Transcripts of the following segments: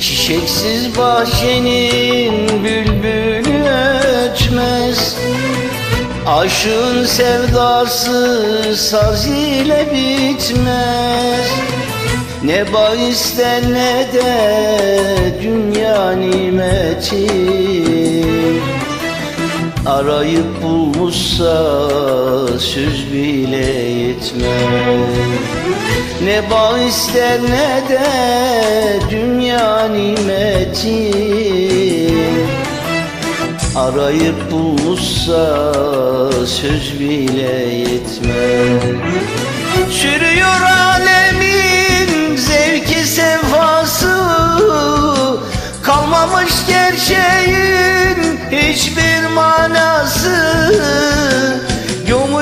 Çiçeksiz bahçenin bülbül Aşığın sevdası saz ile bitmez. Ne bahisler ne de dünya nimeti. Arayıp bulmuşsa söz bile yetmez. Ne bahisler ne de dünya nimeti Arayıp bulmuşsa söz bile yetmez. Sürüyor alemin zevki sefası Kalmamış gerçeğin hiçbir manası.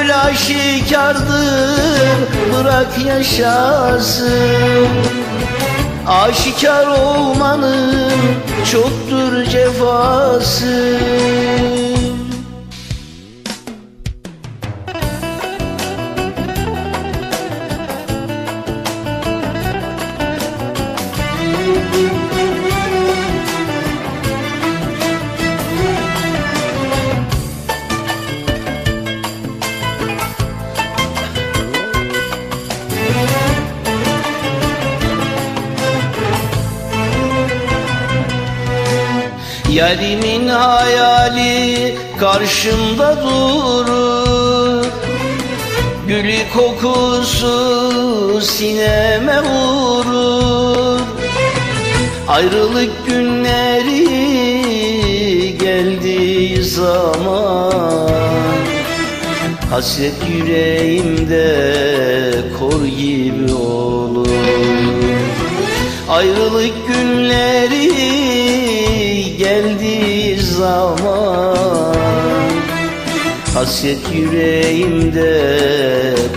Gönül aşikardır bırak yaşasın Aşikar olmanın çoktur cefası Yarimin hayali karşımda durur. Gülü kokusu sineme vurur. Ayrılık günleri geldiği zaman. Hasret yüreğimde kor gibi olur. Ayrılık günleri geldiği zaman Hasret yüreğimde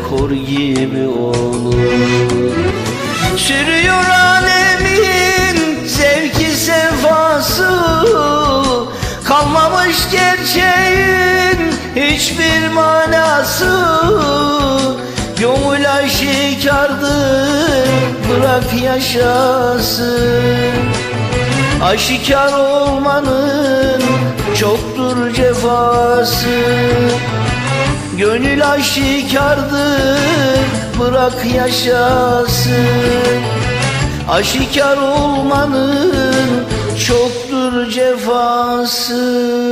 kor gibi olur. Sürüyor alemin zevki sefası Kalmamış gerçeğin hiçbir manası. Gönül aşikardır bırak yaşasın Aşikar olmanın çoktur cefası. Gönül aşikardır bırak yaşasın. Aşikar olmanın çoktur cefası